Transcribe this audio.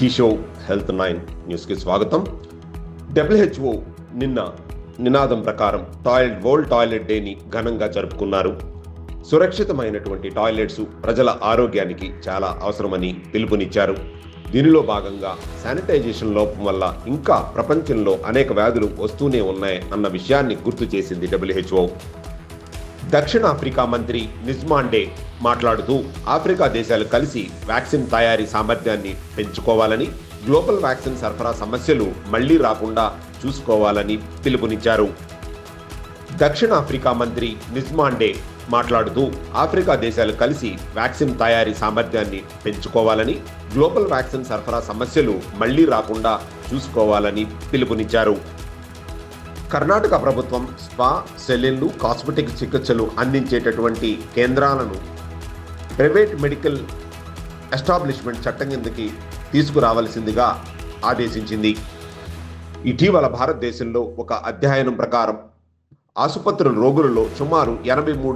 కిషో health nine న్యూస్కి స్వాగతం. WHO నిన్న నినాదం ప్రకారం టాయిలెట్ వరల్డ్ టాయిలెట్ డేని ఘనంగా జరుపుకున్నారు. సురక్షితమైనటువంటి టాయిలెట్స్ ప్రజల ఆరోగ్యానికి చాలా అవసరమని పిలుపునిచ్చారు. దీనిలో భాగంగా శానిటైజేషన్ లోపం వల్ల ఇంకా ప్రపంచంలో అనేక వ్యాధులు వస్తూనే ఉన్నాయి అన్న విషయాన్ని గుర్తు చేసింది డబ్ల్యూహెచ్ఓ. దక్షిణాఫ్రికా మంత్రి నిజ్మాండే మాట్లాడుతూ ఆఫ్రికా దేశాలు కలిసి వ్యాక్సిన్ తయారీ సామర్థ్యాన్ని పెంచుకోవాలని గ్లోబల్ వ్యాక్సిన్ సరఫరా సమస్యలు మళ్ళీ రాకుండా చూసుకోవాలని పిలుపునిచ్చారు. దక్షిణాఫ్రికా మంత్రి నిజ్మాండే మాట్లాడుతూ ఆఫ్రికా దేశాలు కలిసి వ్యాక్సిన్ తయారీ సామర్థ్యాన్ని పెంచుకోవాలని గ్లోబల్ వ్యాక్సిన్ సరఫరా సమస్యలు మళ్ళీ రాకుండా చూసుకోవాలని పిలుపునిచ్చారు. కర్ణాటక ప్రభుత్వం స్పా సెలూన్లు కాస్మెటిక్ చికిత్సలు అందించేటటువంటి కేంద్రాలను ప్రైవేట్ మెడికల్ ఎస్టాబ్లిష్మెంట్ చట్టం కిందకి తీసుకురావలసిందిగా ఆదేశించింది. ఇటీవల భారతదేశంలో ఒక అధ్యయనం ప్రకారం ఆసుపత్రుల రోగులలో సుమారు ఎనభై మూడు